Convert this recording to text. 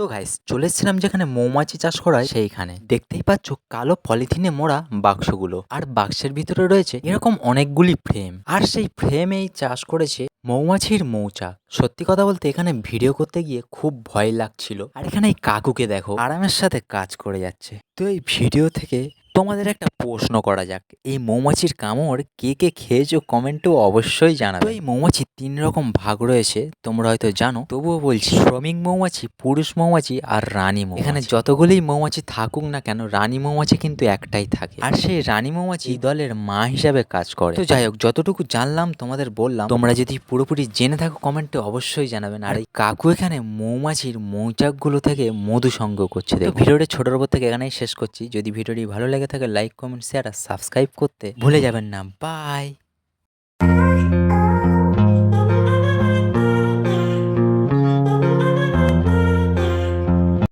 তো গাইস চলে এসেছিলাম যেখানে মৌমাছি চাষ করা হয়, সেইখানে। দেখতেই পাচ্ছ কালো পলিথিনে মোড়া বাক্সগুলো। আর বাক্সের ভিতরে রয়েছে এরকম অনেকগুলি ফ্রেম আর সেই ফ্রেমেই চাষ করেছে মৌমাছির মৌচাক সত্যি কথা বলতে এখানে ভিডিও করতে গিয়ে খুব ভয় লাগছিল। আর এখানে এই কাকুকে দেখো, আরামের সাথে কাজ করে যাচ্ছে। তো এই ভিডিও থেকে তোমাদের একটা প্রশ্ন করা যাক, এই মৌমাছির কামড় কে কে খেয়েছো, কমেন্টেও অবশ্যই জানাবে। এই মৌমাছি তিন রকম ভাগ রয়েছে, তোমরা হয়তো জানো। তবুও বলছি, শ্রমিক মৌমাছি, পুরুষ মৌমাছি আর রানী মৌ এখানে যতগুলোই মৌমাছি থাকুক না কেন, রানী মৌমাছি কিন্তু একটাই থাকে। আর সেই রানী মৌমাছি দলের মা হিসাবে কাজ করে। তো যাই হোক, যতটুকু জানলাম, তোমাদের বললাম। তোমরা যদি পুরোপুরি জেনে থাকো, কমেন্টে অবশ্যই জানাবেন। আর এই কাকু এখানে মৌমাছির মৌচাকগুলো থেকে মধু সংগ্রহ করছে। তো ভিডিওটা ছোটোর উপর থেকে এখানেই শেষ করছি। যদি ভিডিওটি ভালো লেগে থাকে, লাইক, কমেন্ট, শেয়ার আর সাবস্ক্রাইব করতে ভুলে যাবেন না। বাই!